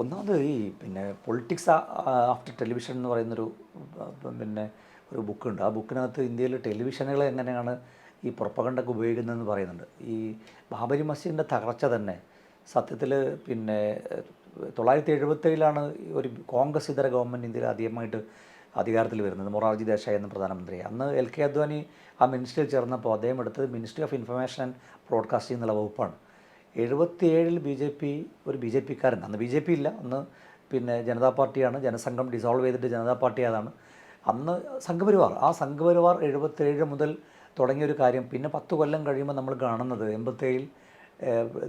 ഒന്നാമത് ഈ പിന്നെ പൊളിറ്റിക്സ് ആഫ്റ്റർ ടെലിവിഷൻ എന്ന് പറയുന്നൊരു പിന്നെ ഒരു ബുക്കുണ്ട് ആ ബുക്കിനകത്ത് ഇന്ത്യയിലെ ടെലിവിഷനുകൾ എങ്ങനെയാണ് ഈ പുറപ്പകണ്ടൊക്കെ ഉപയോഗിക്കുന്നതെന്ന് പറയുന്നുണ്ട്. ഈ ബാബരി മസ്ജിദിന്റെ തകർച്ച തന്നെ സത്യത്തിൽ പിന്നെ തൊള്ളായിരത്തി എഴുപത്തേഴിലാണ് ഒരു കോൺഗ്രസ് ഇതര ഗവൺമെന്റ് ഇന്ത്യയിൽ ആദ്യമായിട്ട് അധികാരത്തിൽ വരുന്നത്. മൊറാർജി ദേശായി എന്ന പ്രധാനമന്ത്രി. അന്ന് എൽ കെ അദ്വാനി ആ മിനിസ്ട്രിയിൽ ചേർന്നപ്പോൾ അദ്ദേഹം എടുത്തത് ministry of information and broadcasting എന്നുള്ള വകുപ്പാണ്. എഴുപത്തിയേഴിൽ ബി ജെ പി ഒരു ബി ജെ പിക്കാരൻ. അന്ന് ബി ജെ പി ഇല്ല. അന്ന് പിന്നെ ജനതാ പാർട്ടിയാണ്. ജനസംഘം ഡിസോൾവ് ചെയ്തിട്ട് ജനതാ പാർട്ടി അതാണ് അന്ന് സംഘപരിവാർ. ആ സംഘപരിവാർ എഴുപത്തേഴ് മുതൽ തുടങ്ങിയ ഒരു കാര്യം. പിന്നെ പത്ത് കൊല്ലം കഴിയുമ്പോൾ നമ്മൾ കാണുന്നത് എൺപത്തേഴിൽ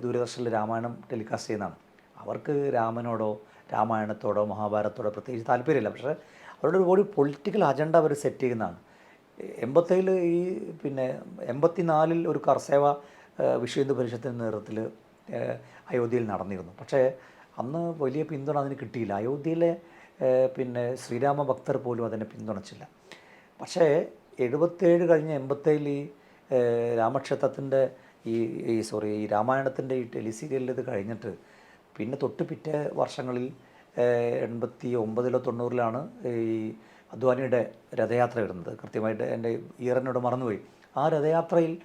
ദൂരദർശനിൽ രാമായണം ടെലികാസ്റ്റ് ചെയ്യുന്നതാണ്. അവർക്ക് രാമനോടോ രാമായണത്തോടോ മഹാഭാരതത്തോടോ പ്രത്യേകിച്ച് താല്പര്യമില്ല. പക്ഷേ അവരുടെ ഒരു ഒരു പൊളിറ്റിക്കൽ അജണ്ട അവർ സെറ്റ് ചെയ്യുന്നതാണ്. എൺപത്തേഴിൽ ഈ പിന്നെ എൺപത്തിനാലിൽ ഒരു കർസേവ വിഷു വിശ്വ ഹിന്ദു പരിഷത്തിന്റെ നേതൃത്വത്തിൽ അയോധ്യയിൽ നടന്നിരുന്നു. പക്ഷേ അന്ന് വലിയ പിന്തുണ അതിന് കിട്ടിയില്ല. അയോധ്യയിലെ പിന്നെ ശ്രീരാമ ഭക്തർ പോലും അതിനെ പിന്തുണച്ചില്ല. പക്ഷേ എഴുപത്തേഴ് കഴിഞ്ഞ് എൺപത്തേഴിൽ ഈ രാമക്ഷേത്രത്തിന്റെ ഈ ഈ സോറി ഈ രാമായണത്തിന്റെ ഈ ടെലിസീരിയലിൽ ഇത് കഴിഞ്ഞിട്ട് പിന്നെ തൊട്ട് പിറ്റേ വർഷങ്ങളിൽ എൺപത്തി ഒമ്പതിലോ തൊണ്ണൂറിലാണ് ഈ അദ്വാനിയുടെ രഥയാത്ര വരുന്നത്. കൃത്യമായിട്ട് എന്റെ ഈറനോട് മറന്നുപോയി. ആ രഥയാത്രയിൽ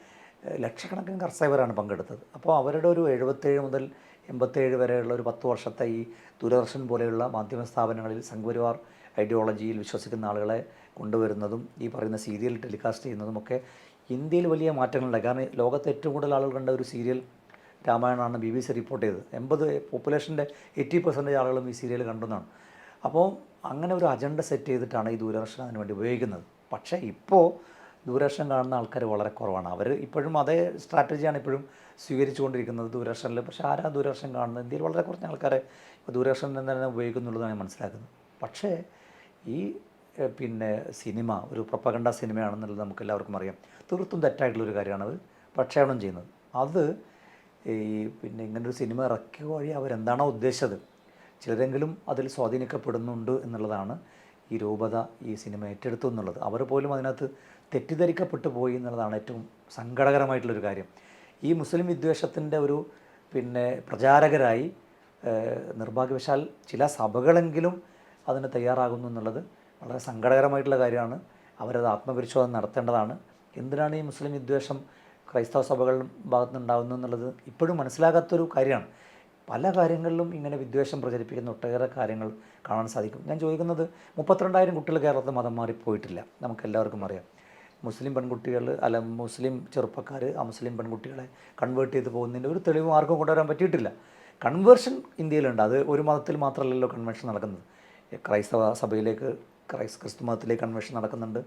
ലക്ഷക്കണക്കിന് കർഷകരാണ് പങ്കെടുത്തത്. അപ്പോൾ അവരുടെ ഒരു എഴുപത്തേഴ് മുതൽ എൺപത്തേഴ് വരെയുള്ള ഒരു പത്ത് വർഷത്തെ ഈ ദൂരദർശൻ പോലെയുള്ള മാധ്യമ സ്ഥാപനങ്ങളിൽ സംഘപരിവാർ ഐഡിയോളജിയിൽ വിശ്വസിക്കുന്ന ആളുകളെ കൊണ്ടുവരുന്നതും ഈ പറയുന്ന സീരിയൽ ടെലികാസ്റ്റ് ചെയ്യുന്നതുമൊക്കെ ഇന്ത്യയിൽ വലിയ മാറ്റങ്ങളുണ്ട്. കാരണം ലോകത്ത് ഏറ്റവും കൂടുതൽ ആളുകൾ കണ്ട ഒരു സീരിയൽ രാമായണമാണ് ബി ബി സി റിപ്പോർട്ട് ചെയ്തത്. എൺപത് പോപ്പുലേഷന്റെ എയ്റ്റി പെർസെന്റേജ് ആളുകളും ഈ സീരിയൽ കണ്ടെന്നാണ് അപ്പോൾ അങ്ങനെ ഒരു അജണ്ട സെറ്റ് ചെയ്തിട്ടാണ് ഈ ദൂരദർശൻ അതിനുവേണ്ടി ഉപയോഗിക്കുന്നത്. പക്ഷേ ഇപ്പോൾ ദൂരദർശൻ കാണുന്ന ആൾക്കാർ വളരെ കുറവാണ്. അവർ ഇപ്പോഴും അതേ സ്ട്രാറ്റജിയാണ് ഇപ്പോഴും സ്വീകരിച്ചുകൊണ്ടിരിക്കുന്നത് ദൂരദർശനിൽ പക്ഷേ ആരാ ദൂരദർശൻ കാണുന്നത്? ഇന്ത്യയിൽ വളരെ കുറഞ്ഞ ആൾക്കാരെ ഇപ്പോൾ ദൂരദർശൻ തന്നെ ഉപയോഗിക്കുന്നുള്ളതാണ് ഞാൻ മനസ്സിലാക്കുന്നത്. പക്ഷേ ഈ പിന്നെ സിനിമ ഒരു പ്രൊപ്പഗണ്ട സിനിമയാണെന്നുള്ളത് നമുക്ക് എല്ലാവർക്കും അറിയാം. തീർത്തും തെറ്റായിട്ടുള്ളൊരു കാര്യമാണ് അത്. പ്രക്ഷേപണം ചെയ്യുന്നത്. അത് ഈ പിന്നെ ഇങ്ങനൊരു സിനിമ ഇറക്കിയ വഴി അവരെന്താണോ ഉദ്ദേശിച്ചത്. ചിലരെങ്കിലും അതിൽ സ്വാധീനിക്കപ്പെടുന്നുണ്ട് എന്നുള്ളതാണ് ഈ രൂപത ഈ സിനിമ ഏറ്റെടുത്തു എന്നുള്ളത്. അവർ പോലും അതിനകത്ത് തെറ്റിദ്ധരിക്കപ്പെട്ടു പോയി എന്നുള്ളതാണ് ഏറ്റവും സങ്കടകരമായിട്ടുള്ളൊരു കാര്യം. ഈ മുസ്ലിം വിദ്വേഷത്തിന്റെ ഒരു പിന്നെ പ്രചാരകരായി നിർഭാഗ്യവശാൽ ചില സഭകളെങ്കിലും അതിന് തയ്യാറാകുന്നു എന്നുള്ളത് വളരെ സങ്കടകരമായിട്ടുള്ള കാര്യമാണ്. അവരത് ആത്മപരിശോധന നടത്തേണ്ടതാണ്. എന്തിനാണ് ഈ മുസ്ലിം വിദ്വേഷം ക്രൈസ്തവ സഭകളുടെ ഭാഗത്തുനിന്നുണ്ടാകുന്നു എന്നുള്ളത് ഇപ്പോഴും മനസ്സിലാകാത്തൊരു കാര്യമാണ്. പല കാര്യങ്ങളിലും ഇങ്ങനെ വിദ്വേഷം പ്രചരിപ്പിക്കുന്ന ഒട്ടേറെ കാര്യങ്ങൾ കാണാൻ സാധിക്കും. ഞാൻ ചോദിക്കുന്നത് മുപ്പത്തിരണ്ടായിരം കുട്ടികൾ കേരളത്തിൽ മതം മാറിപ്പോയിട്ടില്ല. നമുക്ക് എല്ലാവർക്കും അറിയാം. മുസ്ലിം പെൺകുട്ടികൾ അല്ല മുസ്ലിം ചെറുപ്പക്കാർ ആ മുസ്ലിം പെൺകുട്ടികളെ കൺവേർട്ട് ചെയ്ത് പോകുന്നതിന്റെ ഒരു തെളിവും ആർക്കും കൊണ്ടുവരാൻ പറ്റിയിട്ടില്ല. കൺവേർഷൻ ഇന്ത്യയിലുണ്ട്. അത് ഒരു മതത്തിൽ മാത്രമല്ലല്ലോ കൺവെൻഷൻ നടക്കുന്നത്. ക്രൈസ്തവ സഭയിലേക്ക് ക്രൈസ് ക്രിസ്തു മതത്തിലേക്ക് കൺവെൻഷൻ നടക്കുന്നുണ്ട്.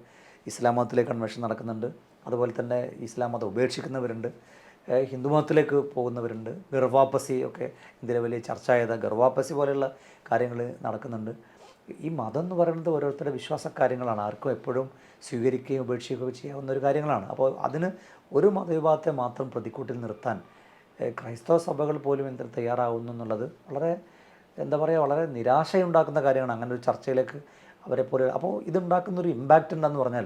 ഇസ്ലാം മതത്തിലേക്ക് കൺവെൻഷൻ നടക്കുന്നുണ്ട്. അതുപോലെ തന്നെ ഇസ്ലാം മതം ഉപേക്ഷിക്കുന്നവരുണ്ട്. ഏഹ് ഹിന്ദു മതത്തിലേക്ക് പോകുന്നവരുണ്ട്. ഗർഭാപ്പസി ഒക്കെ ഇന്ത്യയിലെ വലിയ ചർച്ച ചെയ്ത ഗർഭാപ്പസി പോലെയുള്ള കാര്യങ്ങൾ നടക്കുന്നുണ്ട്. ഈ മതം എന്ന് പറയുന്നത് ഓരോരുത്തരുടെ വിശ്വാസ കാര്യങ്ങളാണ് ആർക്കും എപ്പോഴും സ്വീകരിക്കുകയും ഉപേക്ഷിക്കുകയും ചെയ്യാവുന്ന ഒരു കാര്യങ്ങളാണ്. അപ്പോൾ അതിന് ഒരു മതവിഭാഗത്തെ മാത്രം പ്രതിക്കൂട്ടിൽ നിർത്താൻ ക്രൈസ്തവ സഭകൾ പോലും എന്തിന് തയ്യാറാവുന്നു എന്നുള്ളത് വളരെ എന്താ പറയുക വളരെ നിരാശയുണ്ടാക്കുന്ന കാര്യമാണ് അങ്ങനെ ഒരു ചർച്ചയിലേക്ക് അവരെ പോലെ അപ്പോൾ ഇതുണ്ടാക്കുന്ന ഒരു ഇമ്പാക്റ്റ് ഉണ്ടെന്ന് പറഞ്ഞാൽ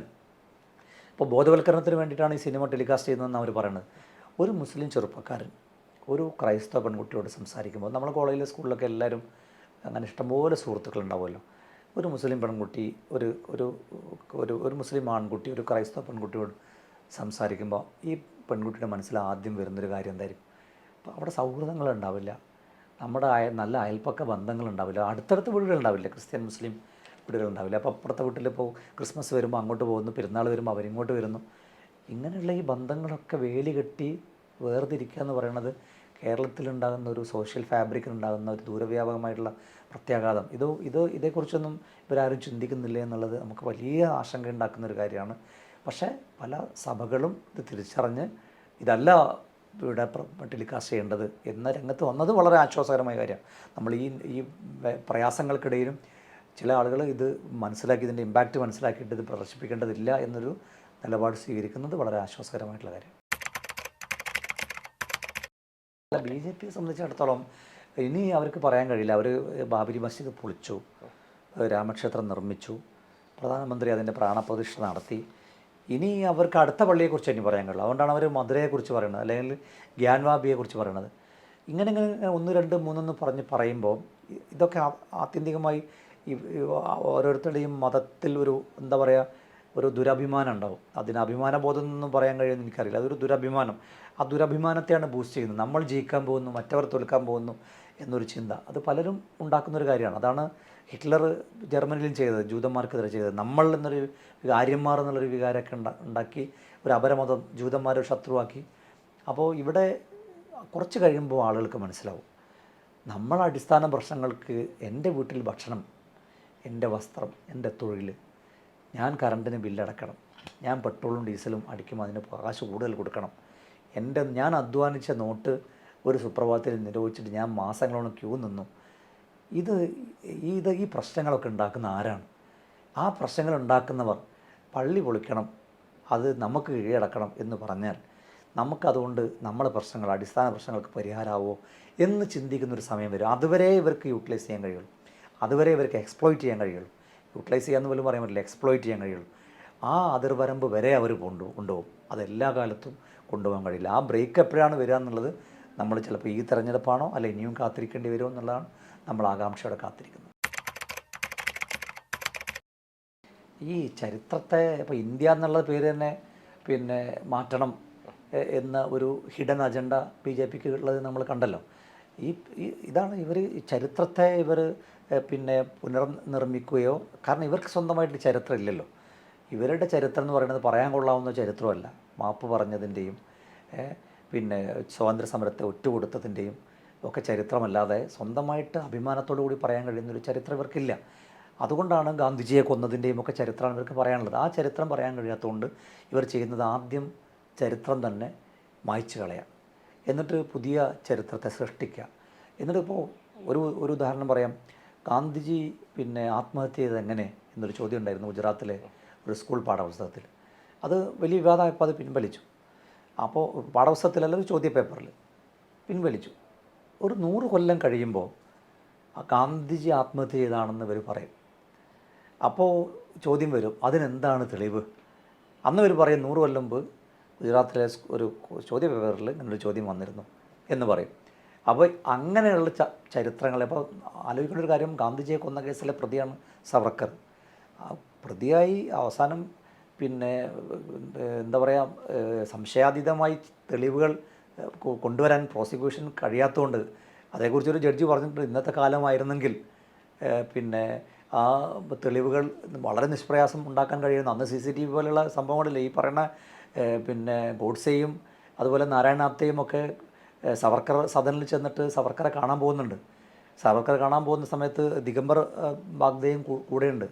ഇപ്പോൾ ബോധവൽക്കരണത്തിന് വേണ്ടിയിട്ടാണ് ഈ സിനിമ ടെലികാസ്റ്റ് ചെയ്യുന്നതെന്ന് അവർ പറയുന്നത്. ഒരു മുസ്ലിം ചെറുപ്പക്കാരൻ ഒരു ക്രൈസ്തവ പെൺകുട്ടിയോട് സംസാരിക്കുമ്പോൾ നമ്മൾ കോളേജിലെ സ്കൂളിലൊക്കെ എല്ലാവരും അങ്ങനെ ഇഷ്ടംപോലെ സുഹൃത്തുക്കൾ ഉണ്ടാവുമല്ലോ. ഒരു മുസ്ലിം പെൺകുട്ടി ഒരു ഒരു ഒരു ഒരു മുസ്ലിം ആൺകുട്ടി ഒരു ക്രൈസ്തവ പെൺകുട്ടിയോട് സംസാരിക്കുമ്പോൾ ഈ പെൺകുട്ടിയുടെ മനസ്സിൽ ആദ്യം വരുന്നൊരു കാര്യം എന്തായിരിക്കും? അപ്പോൾ അവിടെ സൗഹൃദങ്ങൾ ഉണ്ടാവില്ല. നമ്മുടെ അയ നല്ല അയൽപ്പക്ക ബന്ധങ്ങൾ ഉണ്ടാവില്ല. അടുത്തടുത്ത വീടുകൾ ഉണ്ടാവില്ല. ക്രിസ്ത്യൻ മുസ്ലിം വീടുകൾ ഉണ്ടാവില്ല. അപ്പോൾ അപ്പുറത്തെ വീട്ടിൽ ഇപ്പോൾ ക്രിസ്മസ് വരുമ്പോൾ അങ്ങോട്ട് പോകുന്നു പെരുന്നാൾ വരുമ്പോൾ അവരിങ്ങോട്ട് വരുന്നു. ഇങ്ങനെയുള്ള ഈ ബന്ധങ്ങളൊക്കെ വേലി കെട്ടി വേർതിരിക്കുക എന്ന് പറയുന്നത് കേരളത്തിലുണ്ടാകുന്ന ഒരു സോഷ്യൽ ഫാബ്രിക്കിനുണ്ടാകുന്ന ഒരു ദൂരവ്യാപകമായിട്ടുള്ള പ്രത്യാഘാതം. ഇത് ഇത് ഇതേക്കുറിച്ചൊന്നും ഇവരാരും ചിന്തിക്കുന്നില്ല എന്നുള്ളത് നമുക്ക് വലിയ ആശങ്ക ഉണ്ടാക്കുന്ന ഒരു കാര്യമാണ്. പക്ഷേ പല സഭകളും ഇത് തിരിച്ചറിഞ്ഞ് ഇതല്ല ഇവിടെ ടെലികാസ്റ്റ് ചെയ്യേണ്ടത് എന്ന രംഗത്ത് വന്നത് വളരെ ആശ്വാസകരമായ കാര്യമാണ്. നമ്മൾ ഈ ഈ പ്രയാസങ്ങൾക്കിടയിലും ചില ആളുകൾ ഇത് മനസ്സിലാക്കി ഇതിന്റെ ഇമ്പാക്റ്റ് മനസ്സിലാക്കിയിട്ട് ഇത് പ്രദർശിപ്പിക്കേണ്ടതില്ല എന്നൊരു നിലപാട് സ്വീകരിക്കുന്നത് വളരെ ആശ്വാസകരമായിട്ടുള്ള കാര്യം. ബി ജെ പിയെ സംബന്ധിച്ചിടത്തോളം ഇനി അവർക്ക് പറയാൻ കഴിയില്ല. അവർ ബാബരി മസ്ജിദ് പൊളിച്ചു. രാമക്ഷേത്രം നിർമ്മിച്ചു. പ്രധാനമന്ത്രി അതിന്റെ പ്രാണപ്രതിഷ്ഠ നടത്തി. ഇനി അവർക്ക് അടുത്ത പള്ളിയെക്കുറിച്ച് ഇനി പറയാൻ കഴിയില്ല. അതുകൊണ്ടാണ് അവർ മധുരയെക്കുറിച്ച് പറയുന്നത്. അല്ലെങ്കിൽ ഗ്യാൻവാബിയെക്കുറിച്ച് പറയുന്നത്. ഇങ്ങനെ ഇങ്ങനെ ഒന്ന് രണ്ട് മൂന്നെന്ന് പറഞ്ഞ് പറയുമ്പോൾ ഇതൊക്കെ ആത്യന്തികമായി ഓരോരുത്തരുടെയും മതത്തിൽ ഒരു എന്താ പറയുക ഒരു ദുരഭിമാനം ഉണ്ടാവും. അതിന് അഭിമാന ബോധം എന്നൊന്നും പറയാൻ കഴിയുമെന്ന് എനിക്കറിയില്ല. അതൊരു ദുരഭിമാനം. ആ ദുരഭിമാനത്തെയാണ് ബൂസ്റ്റ് ചെയ്യുന്നത്. നമ്മൾ ജയിക്കാൻ പോകുന്നു മറ്റവർ തോൽക്കാൻ പോകുന്നു എന്നൊരു ചിന്ത. അത് പലരും ഉണ്ടാക്കുന്ന ഒരു കാര്യമാണ്. അതാണ് ഹിറ്റ്ലർ ജർമ്മനിയിലും ചെയ്തത് ജൂതന്മാർക്കെതിരെ ചെയ്തത്. നമ്മൾ എന്നൊരു ആര്യന്മാർ എന്നുള്ളൊരു വികാരമൊക്കെ ഉണ്ടാ ഉണ്ടാക്കി ഒരു അപരമതം ജൂതന്മാരെ ശത്രുവാക്കി. അപ്പോൾ ഇവിടെ കുറച്ച് കഴിയുമ്പോൾ ആളുകൾക്ക് മനസ്സിലാവും. നമ്മൾ അടിസ്ഥാന പ്രശ്നങ്ങൾക്ക് എന്റെ വീട്ടിൽ ഭക്ഷണം എന്റെ വസ്ത്രം എന്റെ തൊഴിൽ ഞാൻ കറണ്ടിന് ബില്ലടക്കണം. ഞാൻ പെട്രോളും ഡീസലും അടിക്കുമ്പോൾ അതിന് കാശ് കൂടുതൽ കൊടുക്കണം. എന്റെ ഞാൻ അധ്വാനിച്ച നോട്ട് ഒരു സുപ്രഭാതത്തിൽ നിരോധിച്ചിട്ട് ഞാൻ മാസങ്ങളോളം ക്യൂ നിന്നു. ഇത് ഇത് ഈ പ്രശ്നങ്ങളൊക്കെ ഉണ്ടാക്കുന്ന ആരാണ്? ആ പ്രശ്നങ്ങൾ ഉണ്ടാക്കുന്നവർ പള്ളി പൊളിക്കണം അത് നമുക്ക് കീഴടക്കണം എന്ന് പറഞ്ഞാൽ നമുക്കതുകൊണ്ട് നമ്മുടെ പ്രശ്നങ്ങൾ അടിസ്ഥാന പ്രശ്നങ്ങൾക്ക് പരിഹാരമാവോ എന്ന് ചിന്തിക്കുന്ന ഒരു സമയം വരും. അതുവരെ ഇവർക്ക് യൂട്ടിലൈസ് ചെയ്യാൻ കഴിയുള്ളൂ. അതുവരെ ഇവർക്ക് എക്സ്പ്ലോയിറ്റ് ചെയ്യാൻ കഴിയുള്ളൂ. യൂട്ടിലൈസ് ചെയ്യാമെന്ന് പോലും പറയാൻ പറ്റില്ല എക്സ്പ്ലോയിറ്റ് ചെയ്യാൻ കഴിയുള്ളൂ. ആ അതിർവരമ്പ് വരെ അവർ കൊണ്ടു കൊണ്ടുപോകും. അതെല്ലാ കാലത്തും കൊണ്ടുപോകാൻ കഴിയില്ല. ആ ബ്രേക്ക് എപ്പോഴാണ് വരിക എന്നുള്ളത് നമ്മൾ ചിലപ്പോൾ ഈ തെരഞ്ഞെടുപ്പാണോ അല്ല ഇനിയും കാത്തിരിക്കേണ്ടി വരുമോ എന്നുള്ളതാണ് നമ്മൾ ആകാംക്ഷയോടെ കാത്തിരിക്കുന്നത്. ഈ ചരിത്രത്തെ ഇപ്പോൾ ഇന്ത്യ എന്നുള്ള പേര് തന്നെ പിന്നെ മാറ്റണം എന്ന ഒരു ഹിഡൻ അജണ്ട ബി ജെ പിക്ക് ഉള്ളത് നമ്മൾ കണ്ടല്ലോ. ഈ ഇതാണ് ഇവർ ചരിത്രത്തെ ഇവർ പിന്നെ പുനർനിർമ്മിക്കുകയോ കാരണം ഇവർക്ക് സ്വന്തമായിട്ട് ചരിത്രം ഇല്ലല്ലോ. ഇവരുടെ ചരിത്രം എന്ന് പറയുന്നത് പറയാൻ കൊള്ളാവുന്ന ചരിത്രമല്ല. മാപ്പ് പറഞ്ഞതിന്റെയും പിന്നെ സ്വാതന്ത്ര്യ സമരത്തെ ഒറ്റുകൊടുത്തതിന്റെയും ഒക്കെ ചരിത്രമല്ലാതെ സ്വന്തമായിട്ട് അഭിമാനത്തോടു കൂടി പറയാൻ കഴിയുന്നൊരു ചരിത്രം ഇവർക്കില്ല. അതുകൊണ്ടാണ് ഗാന്ധിജിയെ കൊന്നതിന്റെയും ഒക്കെ ചരിത്രമാണ് ഇവർക്ക് പറയാനുള്ളത്. ആ ചരിത്രം പറയാൻ കഴിയാത്തതുകൊണ്ട് ഇവർ ചെയ്യുന്നത് ആദ്യം ചരിത്രം തന്നെ മായ്ച്ചു കളയാം. എന്നിട്ട് പുതിയ ചരിത്രത്തെ സൃഷ്ടിക്കുക. എന്നിട്ട് ഇപ്പോൾ ഒരു ഒരു ഉദാഹരണം പറയാം. ഗാന്ധിജി പിന്നെ ആത്മഹത്യ ചെയ്തത് എങ്ങനെ എന്നൊരു ചോദ്യം ഉണ്ടായിരുന്നു ഗുജറാത്തിലെ ഒരു സ്കൂൾ പാഠപുസ്തകത്തിൽ. അത് വലിയ വിവാദമായപ്പോൾ അത് പിൻവലിച്ചു. അപ്പോൾ പാഠപുസ്തകത്തിലല്ല ഒരു ചോദ്യ പേപ്പറിൽ പിൻവലിച്ചു. ഒരു നൂറ് കൊല്ലം കഴിയുമ്പോൾ ഗാന്ധിജി ആത്മഹത്യ ചെയ്താണെന്ന് ഇവർ പറയും. അപ്പോൾ ചോദ്യം വരും അതിനെന്താണ് തെളിവ്? അന്ന് ഇവർ പറയും നൂറ് കൊല്ലം മുമ്പ് ഗുജറാത്തിലെ ഒരു ചോദ്യ പേപ്പറിൽ ഇങ്ങനൊരു ചോദ്യം വന്നിരുന്നു എന്ന് പറയും. അപ്പോൾ അങ്ങനെയുള്ള ച ചരിത്രങ്ങൾ അപ്പോൾ ആലോചിക്കേണ്ട ഒരു കാര്യം ഗാന്ധിജിയെ കൊന്ന കേസിലെ പ്രതിയാണ് സവർക്കർ. പ്രതിയായി അവസാനം പിന്നെ എന്താ പറയുക സംശയാതീതമായി തെളിവുകൾ കൊണ്ടുവരാൻ പ്രോസിക്യൂഷൻ കഴിയാത്തതുകൊണ്ട് അതേക്കുറിച്ചൊരു ജഡ്ജി പറഞ്ഞിട്ടുണ്ട്. ഇന്നത്തെ കാലമായിരുന്നെങ്കിൽ പിന്നെ ആ തെളിവുകൾ വളരെ നിഷ്പ്രയാസം ഉണ്ടാക്കാൻ കഴിയുന്ന അന്ന് സി സി ടി വി പോലെയുള്ള സംഭവങ്ങളില്ല? ഈ പറയുന്ന പിന്നെ ഗോഡ്സെയും അതുപോലെ നാരായണാപ്തയും ഒക്കെ സവർക്കർ സദനിൽ ചെന്നിട്ട് സവർക്കറെ കാണാൻ പോകുന്നുണ്ട്. സവർക്കർ കാണാൻ പോകുന്ന സമയത്ത് ദിഗംബർ ബാഗ്ദയും കൂടെയുണ്ട്.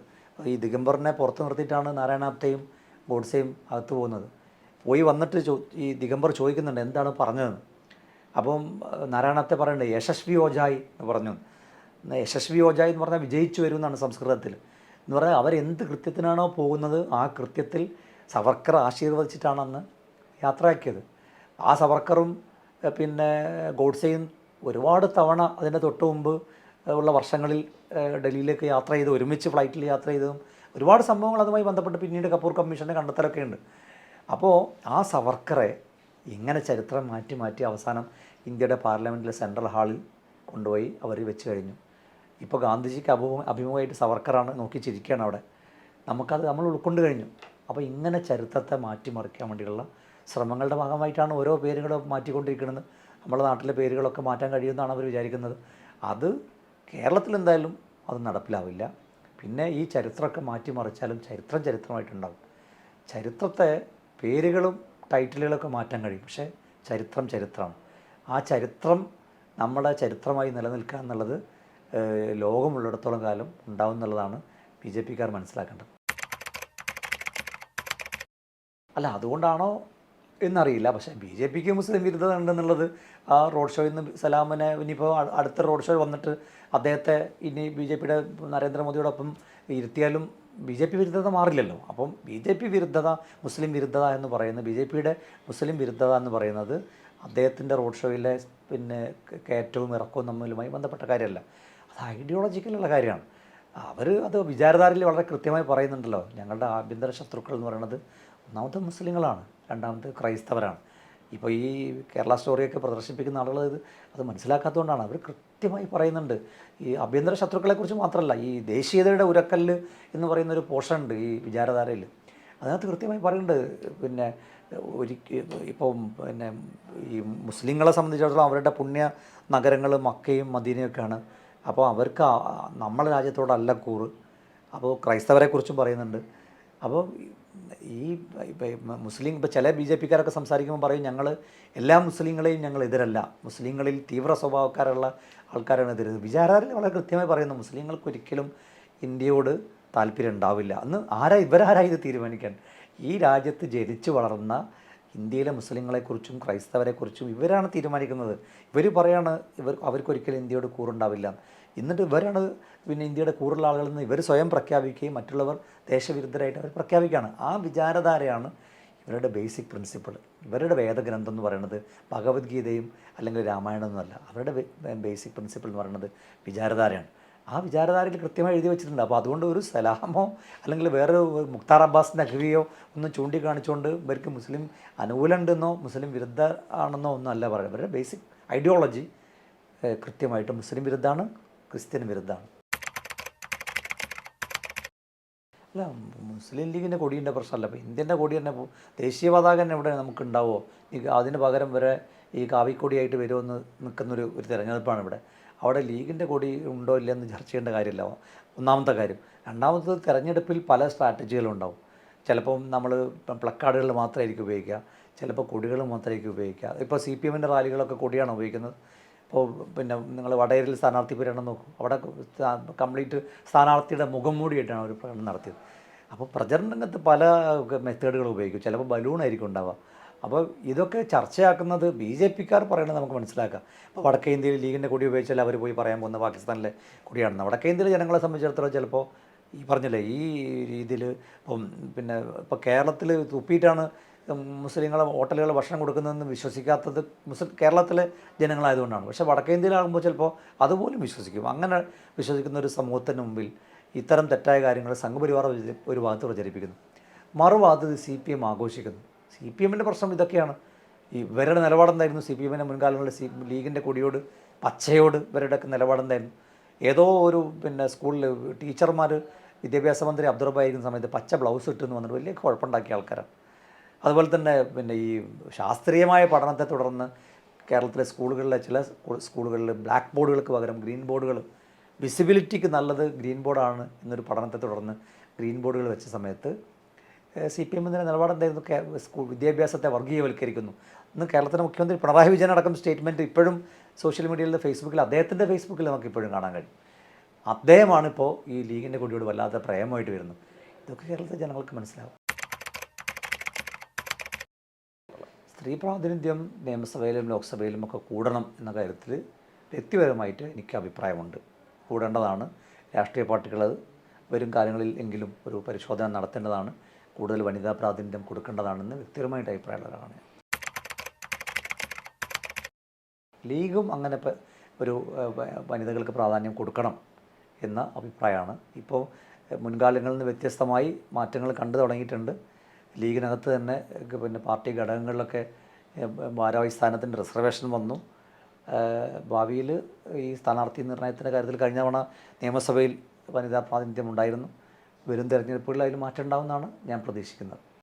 ഈ ദിഗംബറിനെ പുറത്ത് നിർത്തിയിട്ടാണ് നാരായണാപ്തയും ഗോഡ്സെയും അകത്ത് പോകുന്നത്. പോയി വന്നിട്ട് ചോ ഈ ദിഗംബർ ചോദിക്കുന്നുണ്ട് എന്താണ് പറഞ്ഞതെന്ന്. അപ്പം നാരായണ നാരായണത്തെ പറയണ്ടേ യശസ്വി ഓജായി എന്ന് പറഞ്ഞു. യശസ്വി ഓജായി എന്ന് പറഞ്ഞാൽ വിജയിച്ചു വരും എന്നാണ് സംസ്കൃതത്തിൽ. എന്ന് പറഞ്ഞാൽ അവരെന്ത് കൃത്യത്തിനാണോ പോകുന്നത് ആ കൃത്യത്തിൽ സവർക്കർ ആശീർവദിച്ചിട്ടാണ് അന്ന് യാത്രയാക്കിയത്. ആ സവർക്കറും പിന്നെ ഗോഡ്സെയും ഒരുപാട് തവണ അതിന്റെ തൊട്ട് മുമ്പ് ഉള്ള വർഷങ്ങളിൽ ഡൽഹിയിലേക്ക് യാത്ര ചെയ്ത് ഒരുമിച്ച് ഫ്ലൈറ്റിൽ യാത്ര ചെയ്തതും ഒരുപാട് സംഭവങ്ങൾ അതുമായി ബന്ധപ്പെട്ട് പിന്നീട് കപൂർ കമ്മീഷന്റെ കണ്ടെത്തലൊക്കെ ഉണ്ട്. അപ്പോൾ ആ സവർക്കറെ ഇങ്ങനെ ചരിത്രം മാറ്റി മാറ്റി അവസാനം ഇന്ത്യയുടെ പാർലമെന്റിലെ സെൻട്രൽ ഹാളിൽ കൊണ്ടുപോയി അവർ വെച്ച് കഴിഞ്ഞു. ഇപ്പോൾ ഗാന്ധിജിക്ക് അഭിമു അഭിമുഖമായിട്ട് സവർക്കറാണ് നോക്കി ചിരിക്കുകയാണ് അവിടെ. നമുക്കത് നമ്മൾ ഉൾക്കൊണ്ട് കഴിഞ്ഞു. അപ്പോൾ ഇങ്ങനെ ചരിത്രത്തെ മാറ്റിമറിക്കാൻ വേണ്ടിയുള്ള ശ്രമങ്ങളുടെ ഭാഗമായിട്ടാണ് ഓരോ പേരുകളും മാറ്റിക്കൊണ്ടിരിക്കുന്നത്. നമ്മുടെ നാട്ടിലെ പേരുകളൊക്കെ മാറ്റാൻ കഴിയുമെന്നാണ് അവർ വിചാരിക്കുന്നത്. അത് കേരളത്തിൽ എന്തായാലും അത് നടപ്പിലാവില്ല. പിന്നെ ഈ ചരിത്രമൊക്കെ മാറ്റിമറിച്ചാലും ചരിത്രം ചരിത്രമായിട്ടുണ്ടാകും ചരിത്രത്തെ പേരുകളും ടൈറ്റിലുകളൊക്കെ മാറ്റാൻ കഴിയും. പക്ഷേ ചരിത്രം ചരിത്രമാണ് ആ ചരിത്രം നമ്മുടെ ചരിത്രമായി നിലനിൽക്കുക എന്നുള്ളത് ലോകമുള്ളിടത്തോളം കാലം ഉണ്ടാവും എന്നുള്ളതാണ് ബി ജെ പിക്കാർ മനസ്സിലാക്കേണ്ടത്. അല്ല അതുകൊണ്ടാണോ എന്നറിയില്ല. പക്ഷേ ബി ജെ പിക്ക് മുസ്ലിം വിരുദ്ധത ഉണ്ടെന്നുള്ളത് ആ റോഡ് ഷോയിൽ നിന്ന് സലാമിനെ ഇനിയിപ്പോൾ അടുത്ത റോഡ് ഷോ വന്നിട്ട് അദ്ദേഹത്തെ ഇനി ബി ജെ പിയുടെ നരേന്ദ്രമോദിയോടൊപ്പം ഇരുത്തിയാലും ബി ജെ പി വിരുദ്ധത മാറില്ലല്ലോ. അപ്പം ബി ജെ പി വിരുദ്ധത മുസ്ലിം വിരുദ്ധത എന്ന് പറയുന്നത് ബി ജെ പിയുടെ മുസ്ലിം വിരുദ്ധത എന്ന് പറയുന്നത് അദ്ദേഹത്തിന്റെ റോഡ് ഷോയിലെ പിന്നെ കയറ്റവും ഇറക്കവും തമ്മിലുമായി ബന്ധപ്പെട്ട കാര്യമല്ല. അത് ഐഡിയോളജിക്കലുള്ള കാര്യമാണ്. അവർ അത് വിചാരധാരയിൽ വളരെ കൃത്യമായി പറയുന്നുണ്ടല്ലോ. ഞങ്ങളുടെ ആഭ്യന്തര ശത്രുക്കൾ എന്ന് പറയുന്നത് ഒന്നാമത്തെ മുസ്ലിങ്ങളാണ് രണ്ടാമത്തെ ക്രൈസ്തവരാണ്. ഇപ്പോൾ ഈ കേരള സ്റ്റോറിയൊക്കെ പ്രദർശിപ്പിക്കുന്ന ആളുകൾ ഇത് അത് മനസ്സിലാക്കാത്തതുകൊണ്ടാണ്. അവർ കൃത്യമായി പറയുന്നുണ്ട് ഈ ആഭ്യന്തര ശത്രുക്കളെക്കുറിച്ച് മാത്രമല്ല ഈ ദേശീയതയുടെ ഉരക്കല്ല് എന്ന് പറയുന്ന ഒരു ഉണ്ട് ഈ വിചാരധാരയിൽ. അതിനകത്ത് കൃത്യമായി പറയുന്നുണ്ട് പിന്നെ ഒരിക്ക ഇപ്പം പിന്നെ ഈ മുസ്ലിങ്ങളെ സംബന്ധിച്ചിടത്തോളം അവരുടെ പുണ്യ നഗരങ്ങൾ മക്കയും മദീനയൊക്കെയാണ്. അപ്പോൾ അവർക്ക് നമ്മളെ രാജ്യത്തോടല്ല കൂറ്. അപ്പോൾ ക്രൈസ്തവരെക്കുറിച്ചും പറയുന്നുണ്ട്. അപ്പോൾ ഈ മുസ്ലിം ഇപ്പോൾ ചില ബി ജെ പിക്കാരൊക്കെ സംസാരിക്കുമ്പോൾ പറയും ഞങ്ങൾ എല്ലാ മുസ്ലിങ്ങളെയും ഞങ്ങൾ എതിരല്ല. മുസ്ലിങ്ങളിൽ തീവ്ര സ്വഭാവക്കാരുള്ള ആൾക്കാരാണ് എതിരുന്നത് വിചാരാറിൽ വളരെ കൃത്യമായി പറയുന്നത് മുസ്ലിങ്ങൾക്ക് ഒരിക്കലും ഇന്ത്യയോട് താല്പര്യം ഉണ്ടാവില്ല. അന്ന് ആരാ ഇവരാരാ ഇത് തീരുമാനിക്കാൻ? ഈ രാജ്യത്ത് ജനിച്ചു വളർന്ന ഇന്ത്യയിലെ മുസ്ലിങ്ങളെക്കുറിച്ചും ക്രൈസ്തവരെക്കുറിച്ചും ഇവരാണ് തീരുമാനിക്കുന്നത്. ഇവർ പറയാണ് ഇവർ അവർക്കൊരിക്കലും ഇന്ത്യയോട് കൂറുണ്ടാവില്ല. എന്നിട്ട് ഇവരാണ് പിന്നെ ഇന്ത്യയുടെ കൂടുതൽ ആളുകളിൽ നിന്ന് ഇവർ സ്വയം പ്രഖ്യാപിക്കുകയും മറ്റുള്ളവർ ദേശവിരുദ്ധരായിട്ട് അവർ പ്രഖ്യാപിക്കുകയാണ്. ആ വിചാരധാരയാണ് ഇവരുടെ ബേസിക് പ്രിൻസിപ്പിൾ ഇവരുടെ വേദഗ്രന്ഥം എന്ന് പറയുന്നത് ഭഗവത്ഗീതയും അല്ലെങ്കിൽ രാമായണം എന്നല്ല അവരുടെ ബേസിക് പ്രിൻസിപ്പിൾ എന്ന് പറയുന്നത് വിചാരധാരയാണ്. ആ വിചാരധാരയിൽ കൃത്യമായി എഴുതി വെച്ചിട്ടുണ്ട്. അപ്പോൾ അതുകൊണ്ട് ഒരു സലാമോ അല്ലെങ്കിൽ വേറെ മുക്താർ അബ്ബാസ് നഖ്വിയോ ഒന്നും ചൂണ്ടിക്കാണിച്ചുകൊണ്ട് ഇവർക്ക് മുസ്ലിം അനുകൂലമുണ്ടെന്നോ മുസ്ലിം വിരുദ്ധ ആണെന്നോ ഒന്നും അല്ല പറയുന്നത്. ഇവരുടെ ബേസിക് ഐഡിയോളജി കൃത്യമായിട്ട് മുസ്ലിം വിരുദ്ധമാണ് ക്രിസ്ത്യൻ വിരുദ്ധമാണ്. അല്ല മുസ്ലിം ലീഗിന്റെ കൊടിയുടെ പ്രശ്നമല്ല. അപ്പോൾ ഇന്ത്യന്റെ കൊടി തന്നെ ദേശീയ പതാക തന്നെ ഇവിടെ നമുക്ക് ഉണ്ടാവുമോ ഈ അതിന് പകരം വരെ ഈ കാവിക്കൊടിയായിട്ട് വരുമെന്ന് നിൽക്കുന്നൊരു ഒരു തിരഞ്ഞെടുപ്പാണ് ഇവിടെ. അവിടെ ലീഗിന്റെ കൊടി ഉണ്ടോ ഇല്ലയെന്ന് ചർച്ച ചെയ്യേണ്ട കാര്യമില്ല. ഒന്നാമത്തെ കാര്യം. രണ്ടാമത്തത് തിരഞ്ഞെടുപ്പിൽ പല സ്ട്രാറ്റജികളുണ്ടാവും ചിലപ്പം നമ്മൾ പ്ലക്കാർഡുകൾ മാത്രമായിരിക്കും ഉപയോഗിക്കുക. ചിലപ്പോൾ കൊടികൾ മാത്രമായിരിക്കും ഉപയോഗിക്കുക. ഇപ്പോൾ സി പി എമ്മിന്റെ റാലികളൊക്കെ കൊടിയാണ് ഉപയോഗിക്കുന്നത്. ഇപ്പോൾ പിന്നെ നിങ്ങൾ വടകരയിൽ സ്ഥാനാർത്ഥി പര്യടനം നോക്കും. അവിടെ കംപ്ലീറ്റ് സ്ഥാനാർത്ഥിയുടെ മുഖം മൂടിയിട്ടാണ് അവർ പ്രകടനം നടത്തിയത്. അപ്പോൾ പ്രചരണ രംഗത്ത് പല മെത്തേഡുകൾ ഉപയോഗിക്കും. ചിലപ്പോൾ ബലൂണായിരിക്കും ഉണ്ടാവുക. അപ്പോൾ ഇതൊക്കെ ചർച്ചയാക്കുന്നത് ബി ജെ പിക്കാർ പറയുന്നത് നമുക്ക് മനസ്സിലാക്കാം. ഇപ്പോൾ വടക്കേ ഇന്ത്യയിൽ ലീഗിന്റെ കൊടി ഉപയോഗിച്ചാൽ അവർ പോയി പറയാൻ പോകുന്ന പാകിസ്ഥാനിലെ കൊടിയാണെന്ന്. വടക്കേ ഇന്ത്യയിലെ ജനങ്ങളെ സംബന്ധിച്ചിടത്തോളം ചിലപ്പോൾ ഈ പറഞ്ഞില്ലേ ഈ രീതിയിൽ ഇപ്പം പിന്നെ ഇപ്പോൾ കേരളത്തിൽ തുപ്പിയിട്ടാണ് മുസ്ലിങ്ങളെ ഹോട്ടലുകൾ ഭക്ഷണം കൊടുക്കുന്നതെന്ന് വിശ്വസിക്കാത്തത് മുസ്ലിം കേരളത്തിലെ ജനങ്ങളായതുകൊണ്ടാണ്. പക്ഷേ വടക്കേന്ത്യയിലാകുമ്പോൾ ചിലപ്പോൾ അതുപോലും വിശ്വസിക്കും. അങ്ങനെ വിശ്വസിക്കുന്ന ഒരു സമൂഹത്തിന് മുമ്പിൽ ഇത്തരം തെറ്റായ കാര്യങ്ങൾ സംഘപരിവാർ ഒരു- ഭാഗത്ത് പ്രചരിപ്പിക്കുന്നു. മറുഭാഗത്ത് സി പി എം ആഘോഷിക്കുന്നു. സി പി എമ്മിന്റെ പ്രശ്നം ഇതൊക്കെയാണ്. ഇവരുടെ നിലപാടെന്തായിരുന്നു? സി പി എമ്മിന്റെ മുൻകാലങ്ങളിൽ സി ലീഗിന്റെ കൊടിയോട് പച്ചയോട് ഇവരുടെയൊക്കെ നിലപാടെന്തായിരുന്നു? ഏതോ ഒരു പിന്നെ സ്കൂളിൽ ടീച്ചർമാർ വിദ്യാഭ്യാസ മന്ത്രി അബ്ദുറബായിരിക്കുന്ന സമയത്ത് പച്ച ബ്ലൗസ് ഇട്ടെന്ന് വന്നിട്ട് വലിയ കുഴപ്പമുണ്ടാക്കിയ ആൾക്കാരാണ്. അതുപോലെ തന്നെ പിന്നെ ഈ ശാസ്ത്രീയമായ പഠനത്തെ തുടർന്ന് കേരളത്തിലെ സ്കൂളുകളിലെ ചില സ്കൂളുകളിൽ ബ്ലാക്ക് ബോർഡുകൾക്ക് പകരം ഗ്രീൻ ബോർഡുകൾ വിസിബിലിറ്റിക്ക് നല്ലത് ഗ്രീൻ ബോർഡാണ് എന്നൊരു പഠനത്തെ തുടർന്ന് ഗ്രീൻ ബോർഡുകൾ വെച്ച സമയത്ത് സി പി എമ്മിന്റെ നിലപാടെന്തായിരുന്നു സ്കൂൾ വിദ്യാഭ്യാസത്തെ വർഗീയവൽക്കരിക്കുന്നു ഇന്ന് കേരളത്തിലെ മുഖ്യമന്ത്രി പിണറായി വിജയൻ അടക്കം സ്റ്റേറ്റ്മെന്റ് ഇപ്പോഴും സോഷ്യൽ മീഡിയയിൽ ഫേസ്ബുക്കിൽ അദ്ദേഹത്തിന്റെ ഫേസ്ബുക്കിൽ നമുക്ക് ഇപ്പോഴും കാണാൻ കഴിയും. അദ്ദേഹമാണ് ഇപ്പോൾ ഈ ലീഗിന്റെ കൊടിയോട് വല്ലാത്ത പ്രേമമായിട്ട് വരുന്നത്. ഇതൊക്കെ കേരളത്തിലെ ജനങ്ങൾക്ക് മനസ്സിലാവും. സ്ത്രീ പ്രാതിനിധ്യം നിയമസഭയിലും ലോക്സഭയിലും ഒക്കെ കൂടണം എന്ന കാര്യത്തിൽ വ്യക്തിപരമായിട്ട് എനിക്ക് അഭിപ്രായമുണ്ട്. കൂടേണ്ടതാണ്. രാഷ്ട്രീയ പാർട്ടികൾ വരും കാലങ്ങളിൽ എങ്കിലും ഒരു പരിശോധന നടത്തേണ്ടതാണ്. കൂടുതൽ വനിതാ പ്രാതിനിധ്യം കൊടുക്കേണ്ടതാണെന്ന് വ്യക്തിപരമായിട്ട് അഭിപ്രായമുള്ളതാണ് ലീഗും അങ്ങനെ ഒരു വനിതകൾക്ക് പ്രാധാന്യം കൊടുക്കണം എന്ന അഭിപ്രായമാണ്. ഇപ്പോൾ മുൻകാലങ്ങളിൽ നിന്ന് വ്യത്യസ്തമായി മാറ്റങ്ങൾ കണ്ടു തുടങ്ങിയിട്ടുണ്ട്. ലീഗിനകത്ത് തന്നെ പിന്നെ പാർട്ടി ഘടകങ്ങളിലൊക്കെ ഭാരവാഹി സ്ഥാനത്തിന്റെ റിസർവേഷൻ വന്നു. ഭാവിയിൽ ഈ സ്ഥാനാർത്ഥി നിർണയത്തിന്റെ കാര്യത്തിൽ കഴിഞ്ഞ തവണ നിയമസഭയിൽ വനിതാ പ്രാതിനിധ്യം ഉണ്ടായിരുന്നു. വരും തെരഞ്ഞെടുപ്പുകളിൽ അതിൽ മാറ്റം ഉണ്ടാവുമെന്നാണ് ഞാൻ പ്രതീക്ഷിക്കുന്നത്.